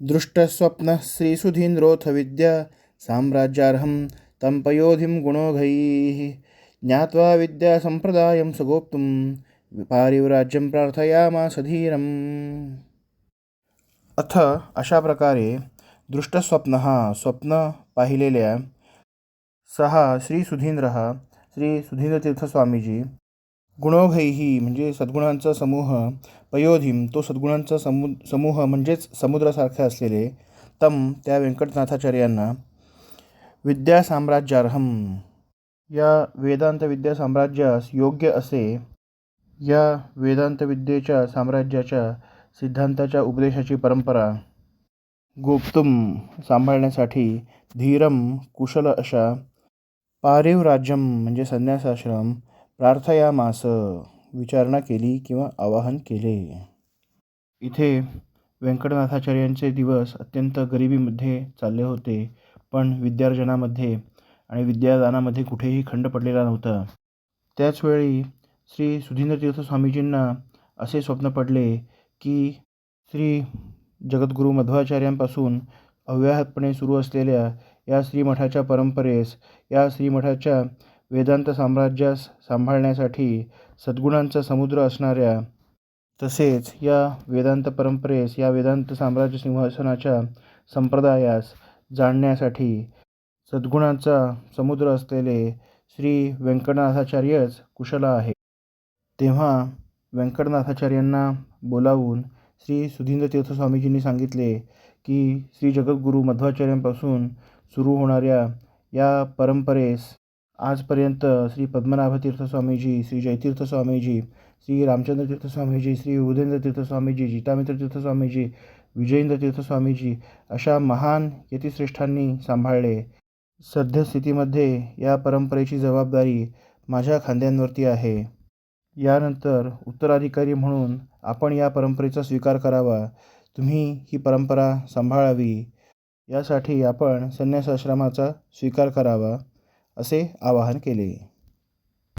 दृष्टस्वप्नः श्रीसुधीन्द्रोऽथ विद्या साम्राज्यार्हं तं पयोधिं गुणोघैः ज्ञात्वा विद्यासम्प्रदायं सुगोप्तुं पारिव्राज्यं प्रार्थयामास धीरम्। अथ अशा प्रकारे दृष्टस्वप्न स्वप्न पाहिलेल्या सहा श्री सुधींद्र श्री सुधींद्रतीर्थस्वामीजी गुणोघैही म्हणजे सद्गुणांचा समूह पयोधिम तो सद्गुणांचा समु समूह म्हणजेच समुद्रासारखे असलेले तम त्या व्यंकटनाथाचार्यांना. विद्यासाम्राज्यार्हम या वेदांत विद्या साम्राज्यास योग्य असे या वेदांत विद्येच्या साम्राज्याच्या सिद्धांताच्या उपदेशाची परंपरा. गोप्तुम सांभाळण्यासाठी धीरम कुशल अशा पारिव राज्यम म्हणजे संन्यासाश्रम प्रार्थयामास विचारणा केली किंवा आवाहन केले. इथे व्यंकटनाथाचार्यांचे दिवस अत्यंत गरिबीमध्ये चालले होते पण विद्यार्जनामध्ये आणि विद्यादानामध्ये कुठेही खंड पडलेला नव्हता. त्याचवेळी श्री सुधींद्रतीर्थ स्वामीजींना असे स्वप्न पडले की श्री जगद्गुरू मध्वाचार्यांपासून अव्याहतपणे सुरू असलेल्या या श्रीमठाच्या परंपरेस या श्रीमठाच्या वेदांत साम्राज्यास सांभाळण्यासाठी सद्गुणांचा समुद्र असणाऱ्या तसेच या वेदांत परंपरेस या वेदांत साम्राज्य सिंहासनाच्या संप्रदायास जाणण्यासाठी सद्गुणांचा समुद्र असलेले श्री व्यंकटनाथाचार्यच कुशल आहे. तेव्हा व्यंकटनाथाचार्यांना बोलावून श्री सुधींद्रतीर्थ स्वामीजींनी सांगितले की श्री जगद्गुरू मध्वाचार्यांपासून सुरू होणाऱ्या या परंपरेस आजपर्यंत श्री पद्मनाभतीर्थ स्वामीजी श्री जयतीर्थ स्वामीजी श्री रामचंद्रतीर्थ स्वामीजी श्री उदयेंद्रतीर्थ स्वामीजी जितामित्रतीर्थ स्वामीजी विजयेंद्रतीर्थ स्वामीजी अशा महान यतिश्रेष्ठांनी सांभाळले. सद्यस्थितीमध्ये या परंपरेची जबाबदारी माझ्या खांद्यांवरती आहे. यानंतर उत्तराधिकारी म्हणून आपण या परंपरेचा स्वीकार करावा. तुम्ही ही परंपरा सांभाळावी. यासाठी आपण संन्यासाश्रमाचा स्वीकार करावा. असे आवाहन केले.